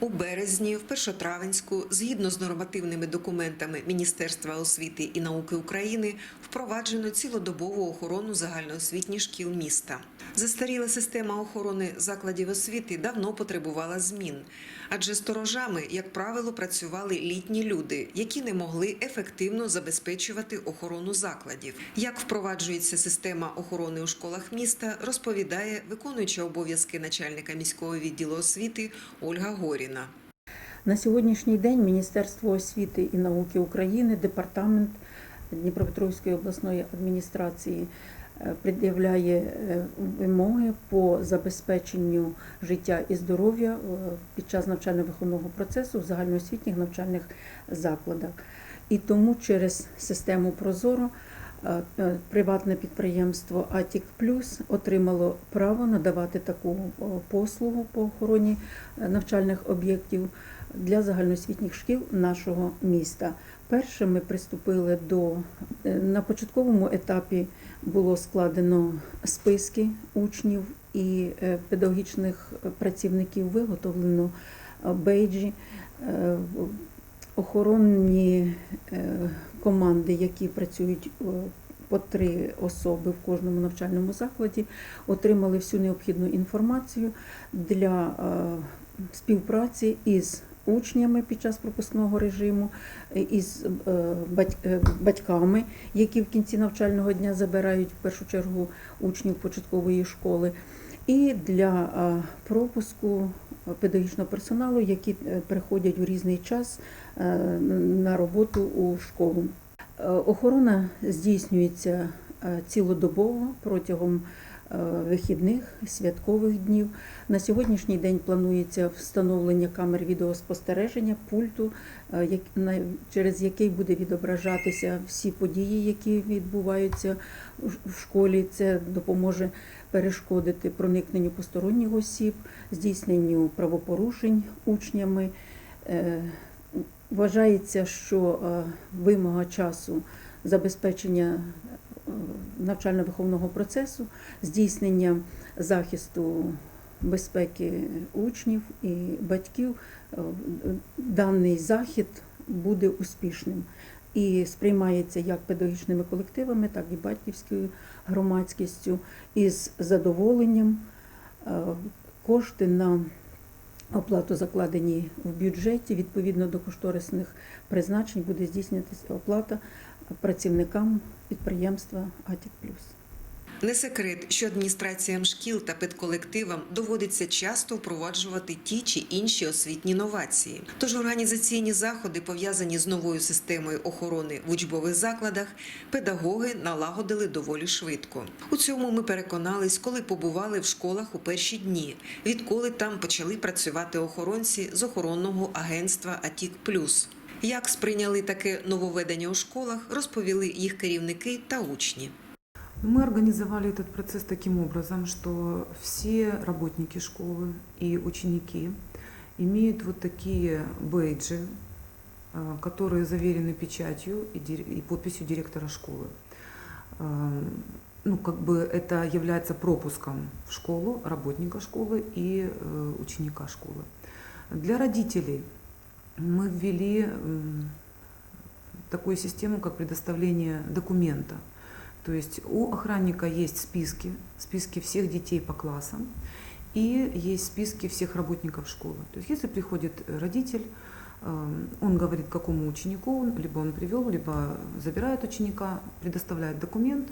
У березні в Першотравенську, згідно з нормативними документами Міністерства освіти і науки України, впроваджено цілодобову охорону загальноосвітніх шкіл міста. Застаріла система охорони закладів освіти давно потребувала змін, адже сторожами, як правило, працювали літні люди, які не могли ефективно забезпечувати охорону закладів. Як впроваджується система охорони у школах міста, розповідає виконуюча обов'язки начальника міського відділу освіти Ольга Горіна. На сьогоднішній день Міністерство освіти і науки України, департамент Дніпропетровської обласної адміністрації пред'являє е, вимоги по забезпеченню життя і здоров'я е, під час навчально-виховного процесу в загальноосвітніх навчальних закладах. І тому через систему Прозоро е, е, приватне підприємство Атік Плюс отримало право надавати таку послугу по охороні е, навчальних об'єктів для загальноосвітніх шкіл нашого міста. Перше ми приступили до е, на початковому етапі було складено списки учнів і е, педагогічних працівників, виготовлено е, бейджі. Охоронні е, команди, які працюють е, по три особи в кожному навчальному закладі, отримали всю необхідну інформацію для е, співпраці із учнями під час пропускного режиму, із бать- батьками, які в кінці навчального дня забирають в першу чергу учнів початкової школи, і для пропуску педагогічного персоналу, які е, приходять у різний час е, на роботу у школу. Е, Охорона здійснюється цілодобово протягом вихідних святкових днів. На сьогоднішній день планується встановлення камер відеоспостереження пульту, е, через який буде відображатися всі події, які відбуваються в- школі. Це допоможе перешкодити проникненню посторонніх осіб, здійсненню правопорушень учнями. Е, Вважається, що е, вимога часу забезпечення навчально-виховного процесу, здійснення захисту безпеки учнів і батьків, е, даний захід буде успішним і сприймається як педагогічними колективами, так і батьківською громадськістю із задоволенням. Е, Кошти на оплату закладені в бюджеті, відповідно до кошторисних призначень буде здійснюватися оплата працівникам підприємства Атік Плюс. Не секрет, що адміністраціям шкіл та педколективам доводиться часто впроваджувати ті чи інші освітні новації. Тож організаційні заходи, пов'язані з новою системою охорони в учбових закладах, педагоги налагодили доволі швидко. У цьому ми переконались, коли побували в школах у перші дні, відколи там почали працювати охоронці з охоронного агентства Атік Плюс. Як сприйняли таке нововведення у школах, розповіли їх керівники та учні. Мы организовали этот процесс таким образом, что все работники школы и ученики имеют вот такие бейджи, а, которые заверены печатью и дир- и подписью директора школы. А, Ну, как бы это является пропуском в школу работника школы и э, ученика школы. Для родителей мы ввели м, такую систему, как предоставление документа. То есть у охранника есть списки, списки всех детей по классам, и есть списки всех работников школы. То есть если приходит родитель, э, он говорит, какому ученику, либо он привел, либо забирает ученика, предоставляет документ.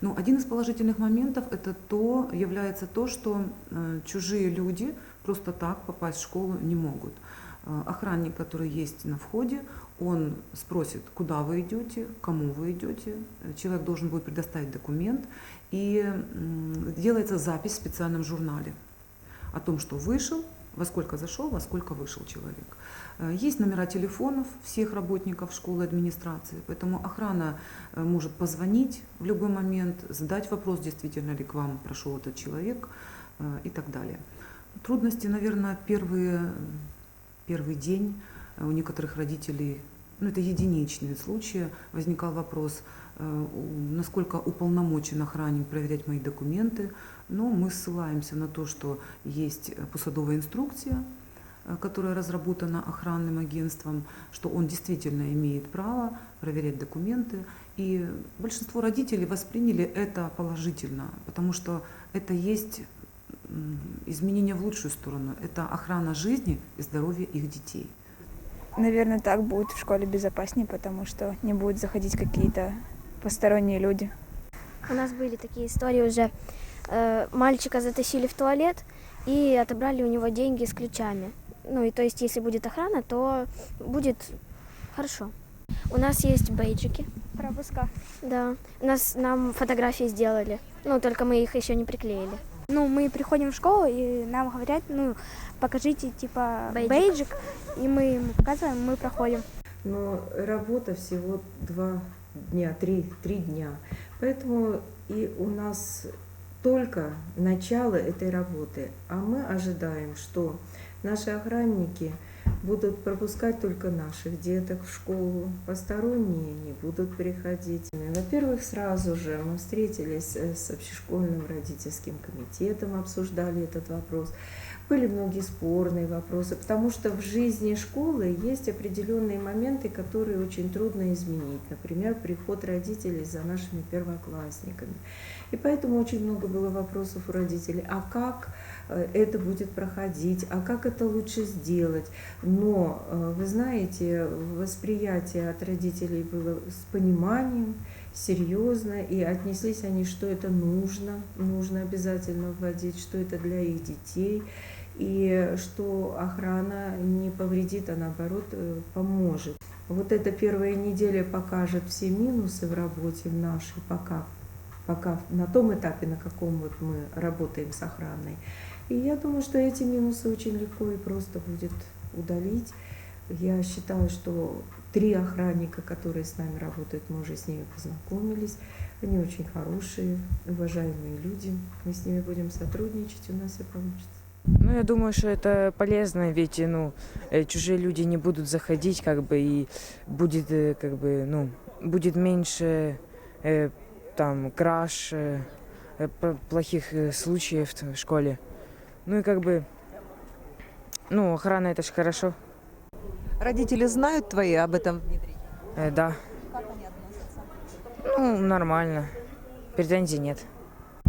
Но один из положительных моментов это то, является то, что э, чужие люди просто так попасть в школу не могут. Э, Охранник, который есть на входе, он спросит, куда вы идете, кому вы идете. Человек должен будет предоставить документ, и делается запись в специальном журнале о том, что вышел, во сколько зашел, во сколько вышел человек. Э, Есть номера телефонов всех работников школы администрации, поэтому охрана э, может позвонить в любой момент, задать вопрос, действительно ли к вам прошел этот человек и так далее. Трудности, наверное, первые, первый день э, у некоторых родителей, ну это единичные случаи, возникал вопрос, э, насколько уполномочен охранник проверять мои документы, но мы ссылаемся на то, что есть э, посадовая инструкция, которая разработана охранным агентством, что он действительно имеет право проверять документы. И большинство родителей восприняли это положительно, потому что это есть м, изменение в лучшую сторону. Это охрана жизни и здоровья их детей. Наверное, так будет в школе безопаснее, потому что не будут заходить какие-то посторонние люди. У нас были такие истории уже. Э, Мальчика затащили в туалет и отобрали у него деньги с ключами. Ну и то есть, если будет охрана, то будет хорошо. У нас есть бейджики. Пропуска. Да. У нас нам фотографии сделали. Ну, только мы их еще не приклеили. Ну, мы приходим в школу, и нам говорят, ну, покажите, типа, Бейджик. бейджик, и мы ему показываем, мы проходим. но работа всего два дня, три, три дня. Поэтому и у нас только начало этой работы, а мы ожидаем, что наши охранники будут пропускать только наших деток в школу, посторонние не будут приходить. Во-первых, сразу же мы встретились э, с общешкольным родительским комитетом, обсуждали этот вопрос. Были многие спорные вопросы, потому что в жизни школы есть определенные моменты, которые очень трудно изменить. Например, приход родителей за нашими первоклассниками. И поэтому очень много было вопросов у родителей. А как это будет проходить? А как это лучше сделать? Но, э, вы знаете, восприятие от родителей было с пониманием, серьезно, и отнеслись они, что это нужно, нужно обязательно вводить, что это для их детей, и что охрана не повредит, а наоборот э, поможет. Вот эта первая неделя покажет все минусы в работе нашей, пока, пока на том этапе, на каком вот мы работаем с охраной. И я думаю, что эти минусы очень легко и просто будет удалить. Я считаю, что три охранника, которые с нами работают, мы уже с ними познакомились. Они очень хорошие, уважаемые люди. Мы с ними будем сотрудничать, у нас все получится. Ну, я думаю, что это полезно, ведь, ну, э, чужие люди не будут заходить, как бы, и будет, э, как бы, ну, будет меньше, э, там, краж, э, э, плохих э, случаев в школе. Ну, и как бы, ну, охрана это же хорошо, Родители знают твои об этом внедрении? Э, да. Ну, нормально, претензий нет.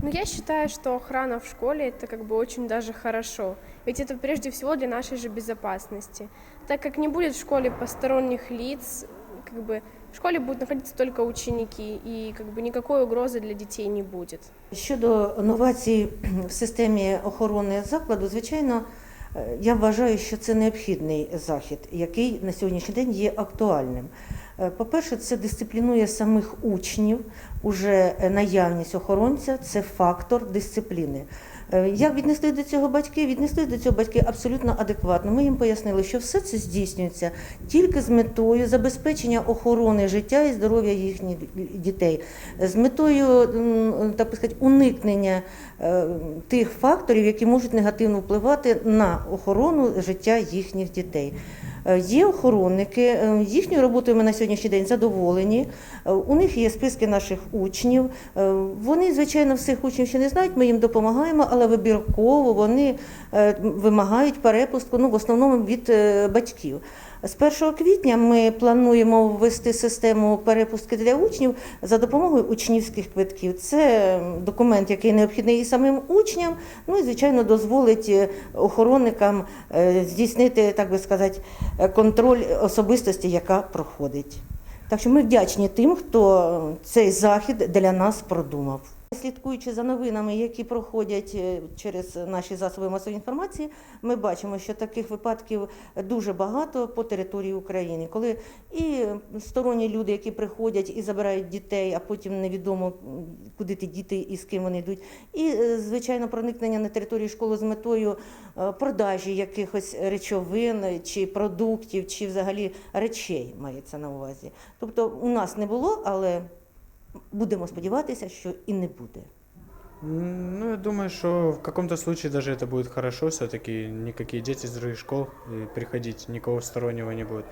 Ну, я считаю, что охрана в школе это как бы очень даже хорошо. Ведь это прежде всего для нашей же безопасности. Так как не будет в школе посторонних лиц, как бы в школе будут находиться только ученики, и как бы никакой угрозы для детей не будет. Щодо новацій в системі охорони закладу, звичайно, е, я вважаю, що це необхідний захід, який на сьогоднішній день є актуальним. Е, По-перше, це дисциплінує самих учнів. Уже е, наявність охоронця це фактор дисципліни. Е, Як віднесли до цього батьки? Віднесли до цього батьки абсолютно адекватно. Ми їм пояснили, що все це здійснюється тільки з метою забезпечення охорони життя і здоров'я їхніх дітей, з метою так сказати, уникнення тих факторів, які можуть негативно впливати на охорону життя їхніх дітей. Е, Є охоронники, е, їхньою роботою ми на сьогоднішній день задоволені. Е, У них є списки наших учнів. Вони, звичайно, всіх учнів ще не знають, ми їм допомагаємо, але вибірково вони вимагають перепустку, ну, в основному від батьків. З 1 квітня ми плануємо ввести систему перепустки для учнів за допомогою учнівських квитків. Це документ, який необхідний і самим учням, ну і звичайно дозволить е, охоронникам е, здійснити, так би сказати, контроль особистості, яка проходить. Так що ми вдячні тим, хто цей захід для нас продумав. Слідкуючи за новинами, які проходять е, через наші засоби масової інформації, ми бачимо, що таких випадків дуже багато по території України, коли і сторонні люди, які приходять і забирають дітей, а потім невідомо куди ті діти і з ким вони йдуть, і е, звичайно проникнення на територію школи з метою е, продажі якихось речовин чи продуктів, чи взагалі речей мається на увазі. Тобто у нас не було, але будемо сподіватися, що і не буде. Ну, я думаю, что в каком-то случае даже это будет хорошо, все-таки никакие дети из других школ и приходить никого стороннего не будет.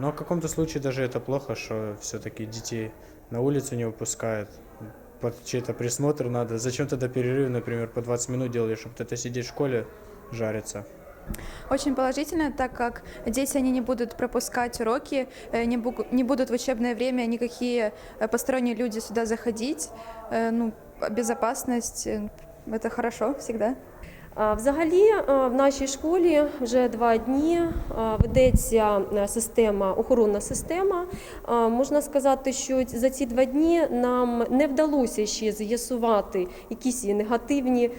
Но в каком-то случае даже это плохо, что все-таки детей на улицу не выпускают. Под чей-то присмотр надо. Зачем тогда перерыв, например, по 20 минут делали, чтобы это сидеть в школе, жариться? Очень положительно, так как дети они не будут пропускать уроки, э, не, буг- не будут в учебное время никакие э, посторонние люди сюда заходить. Э, Ну, безопасность это хорошо всегда. Взагалі е, в нашій школі вже два дні е, ведеться е, система, охоронна система. Можна сказати, що за ці два дні нам не вдалося ще з'ясувати якісь негативні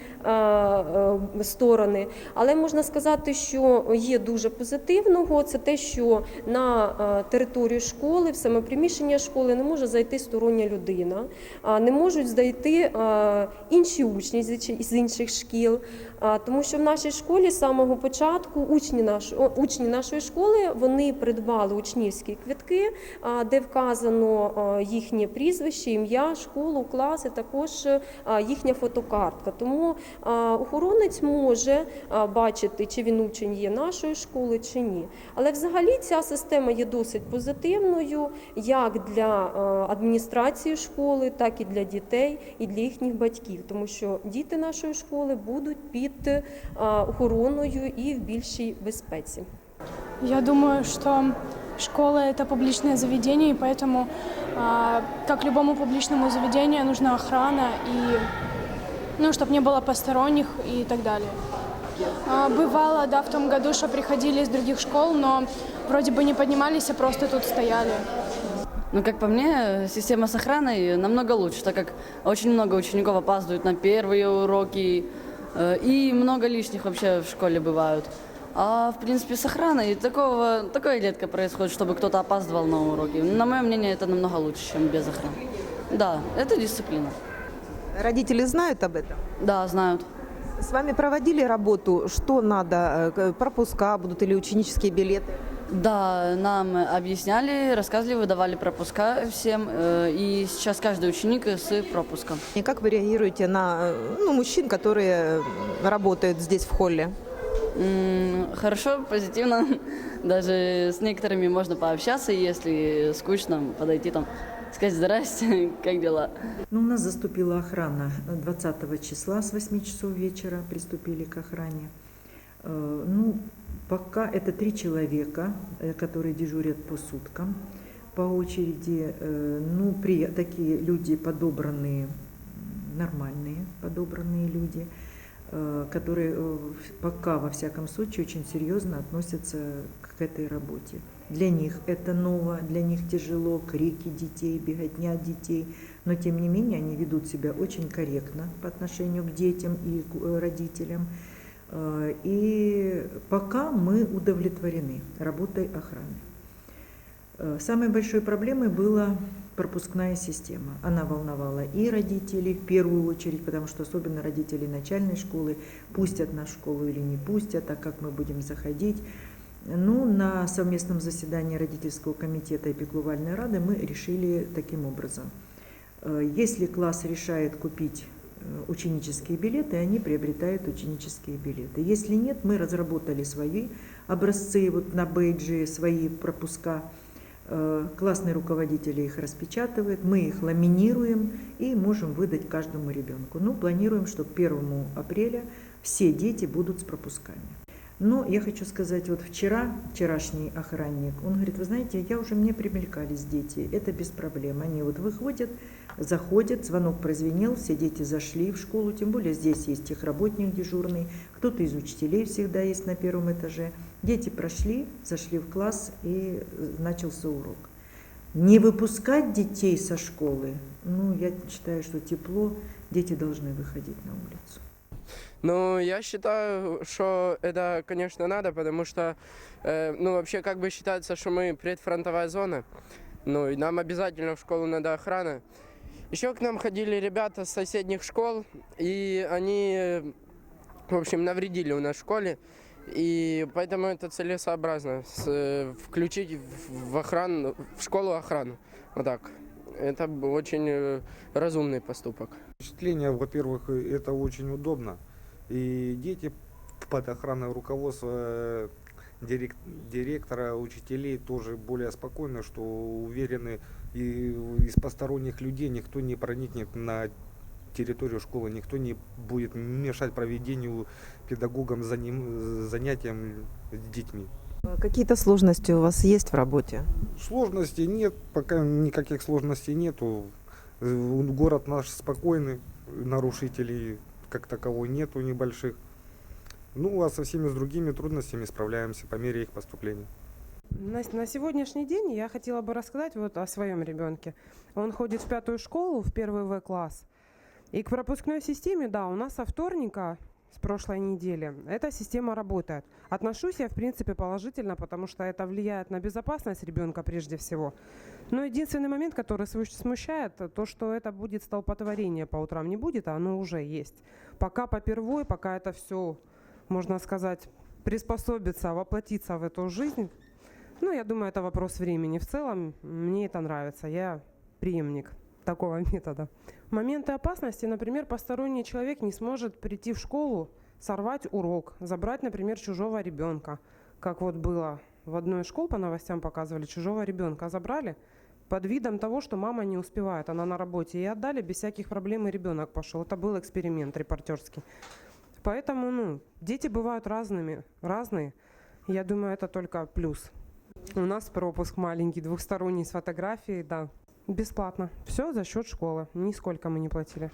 сторони. Але можна сказати, що є дуже позитивного. Це те, що на територію школи, в саме приміщення школи не може зайти стороння людина, не можуть зайти інші учні з інших шкіл. Тому що в нашій школі з самого початку учні, наш, учні нашої школи вони придбали учнівські квитки, де вказано їхнє прізвище, ім'я, школу, класи, також їхня фотокартка. Тому охоронець може бачити, чи він учень є нашої школи, чи ні. Але взагалі ця система є досить позитивною як для адміністрації школи, так і для дітей, і для їхніх батьків, тому що діти нашої школи будуть під а, охороною і в більшій безпеці. Я думаю, что школа – это публичное заведение, и поэтому, а, как любому публичному заведению, нужна охрана, и, ну, чтобы не было посторонних и так далее. А, Бывало, да, в том году, что приходили из других школ, но вроде бы не поднимались, а просто тут стояли. Ну, как по мне, система с охраной намного лучше, так как очень много учеников опаздывают на первые уроки, э, и много лишних вообще в школе бывают. А в принципе с охраной такого, такое редко происходит, чтобы кто-то опаздывал на уроки. На мое мнение, это намного лучше, чем без охраны. Да, это дисциплина. Родители знают об этом? Да, знают. С вами проводили работу, что надо, э, пропуска будут или ученические билеты? Да, нам объясняли, рассказывали, выдавали пропуска всем, э, и сейчас каждый ученик с пропуском. И как вы реагируете на ну, мужчин, которые работают здесь в холле? Хорошо, позитивно. Даже с некоторыми можно пообщаться, если скучно, подойти там, сказать «Здрасте, как дела?» Ну, у нас заступила охрана 20 числа с 8 часов вечера, приступили к охране. Э, Ну, пока это три человека, э, которые дежурят по суткам по очереди. Э, Ну, при, такие люди подобранные, нормальные подобранные люди, э, которые пока, во всяком случае, очень серьезно относятся к этой работе. Для них это ново, для них тяжело, крики детей, беготня детей, но тем не менее они ведут себя очень корректно по отношению к детям и к родителям. Э, И пока мы удовлетворены работой охраны. Э, Самой большой проблемой была пропускная система. Она волновала и родителей в первую очередь, потому что особенно родители начальной школы пустят нас в школу или не пустят, так как мы будем заходить. Ну, на совместном заседании родительского комитета и пеклувальной рады мы решили таким образом. Э, Если класс решает купить ученические билеты, они приобретают ученические билеты. Если нет, мы разработали свои образцы вот на бейджи, свои пропуска. Э, Классные руководители их распечатывают, мы их ламинируем и можем выдать каждому ребенку. Ну, планируем, что к 1 апреля все дети будут с пропусками. Но я хочу сказать, вот вчера, вчерашний охранник, он говорит, вы знаете, я уже, мне примелькались дети, это без проблем. Они вот выходят, заходят, звонок прозвенел, все дети зашли в школу, тем более здесь есть техработник дежурный, кто-то из учителей всегда есть на первом этаже. Дети прошли, зашли в класс и э, начался урок. Не выпускать детей со школы, ну, я считаю, что тепло, дети должны выходить на улицу. Ну, я считаю, что это, конечно, надо, потому что, э, ну, вообще, как бы считается, что мы предфронтовая зона. Ну, и нам обязательно в школу надо охрана. Еще к нам ходили ребята с соседних школ, и они, в общем, навредили у нас школе. И поэтому это целесообразно с- э, включить в- охрану, в школу охрану. Вот так. Это очень э, разумный поступок. Впечатление, во-первых, это очень удобно. И дети под охраной руководства э, дирек- директора, учителей тоже более спокойны, что уверены и из посторонних людей никто не проникнет на территорию школы, никто не будет мешать проведению педагогам заним- занятиям с детьми. Какие-то сложности у вас есть в работе? Сложностей нет, пока никаких сложностей нету. Э, Город наш спокойный, нарушителей как таковой нету небольших. Ну, а со всеми с другими трудностями справляемся по мере их поступления. На, на сегодняшний день я хотела бы рассказать вот о своем ребенке. Он ходит в пятую школу, в первый В-класс. И к пропускной системе, да, у нас со вторника, с прошлой недели, эта система работает. Отношусь я, в принципе, положительно, потому что это влияет на безопасность ребенка прежде всего. Но единственный момент, который смущает, то, что это будет столпотворение по утрам не будет, а оно уже есть. Пока попервой, пока это все, можно сказать, приспособится, воплотиться в эту жизнь, ну, я думаю, это вопрос времени. В целом, мне это нравится. Я преемник такого метода. Моменты опасности, например, посторонний человек не сможет прийти в школу, сорвать урок, забрать, например, чужого ребенка. Как вот было в одной из школ по новостям показывали, чужого ребенка забрали под видом того, что мама не успевает, она на работе, и отдали без всяких проблем, и ребенок пошел. Это был эксперимент репортерский. Поэтому, ну, дети бывают разными, разные. Я думаю, это только плюс. У нас пропуск маленький, двухсторонний с фотографией, да. Бесплатно. Все за счет школы. Нисколько мы не платили.